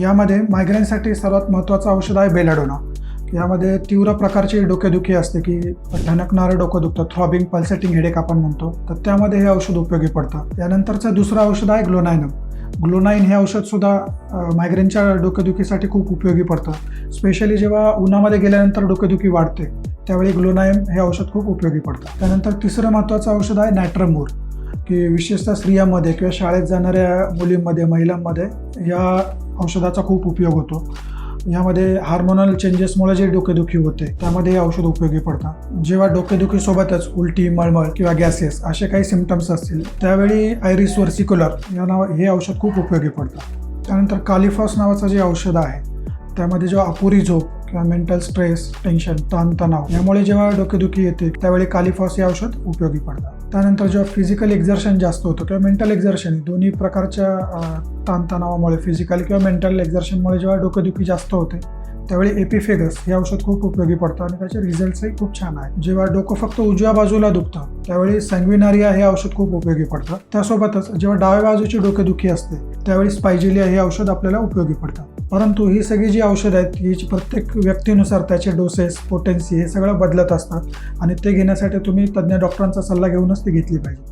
यामध्ये मायग्रेनसाठी सर्वात महत्त्वाचं औषध आहे बेलाडोना. यामध्ये तीव्र प्रकारची डोकेदुखी असते की ठणकणारं डोकं दुखतं थ्रॉबिंग पल्सेटिंग हेडेक आपण म्हणतो. तर त्यामध्ये हे औषध उपयोगी पडतं. यानंतरचं दुसरं औषध आहे ग्लोनायनम. ग्लोनाईन हे औषधसुद्धा मायग्रेनच्या डोकेदुखीसाठी खूप उपयोगी पडतं. स्पेशली जेव्हा उन्हामध्ये गेल्यानंतर डोकेदुखी वाढते त्यावेळी ग्लोनायम हे औषध खूप उपयोगी पडतं. त्यानंतर तिसरं महत्त्वाचं औषध आहे नॅट्रमोर की विशेषतः स्त्रियांमध्ये किंवा शाळेत जाणाऱ्या मुलींमध्ये महिलांमध्ये या औषधाचा खूप उपयोग होतो. यामध्ये हार्मोनल चेंजेसमुळे जे डोकेदुखी होते त्यामध्ये हे औषध उपयोगी पडतात. जेव्हा डोकेदुखीसोबतच उलटी मळमळ किंवा गॅसेस असे काही सिमटम्स असतील त्यावेळी आयरिस वर्सिक्युलर या नाव हे औषध खूप उपयोगी पडतं त्यानंतर कालिफॉस नावाचं जे औषध आहे त्यामध्ये जेव्हा अपुरी झोप किंवा मेंटल स्ट्रेस टेन्शन ताणतणाव यामुळे जेव्हा डोकेदुखी येते त्यावेळी कालिफॉस हे औषध उपयोगी पडतात. त्यानंतर जेव्हा फिजिकल एक्झर्शन जास्त होतं किंवा मेंटल एक्झर्शन दोन्ही प्रकारच्या ताणतणावामुळे फिजिकल किंवा मेंटल एक्झर्शनमुळे जेव्हा डोकेदुखी जास्त होते त्यावेळी एपिफेगस हे औषध खूप उपयोगी पडतं आणि त्याचे रिझल्ट्सही खूप छान आहे जेव्हा डोकं फक्त उजव्या बाजूला दुखतं त्यावेळी सँग्विनारिया हे औषध खूप उपयोगी पडतं. त्यासोबतच जेव्हा डाव्या बाजूची डोकेदुखी असते त्यावेळी स्पायजिलिया हे औषध आपल्याला उपयोगी पडतं. परंतु ही सगळी जी औषधं आहेत ही प्रत्येक व्यक्तीनुसार त्याचे डोसेस पोटेन्सी हे सगळं बदलत असतात. आणि ते घेण्यासाठी तुम्ही तज्ज्ञ डॉक्टरांचा सल्ला घेऊनच ती घेतली पाहिजे.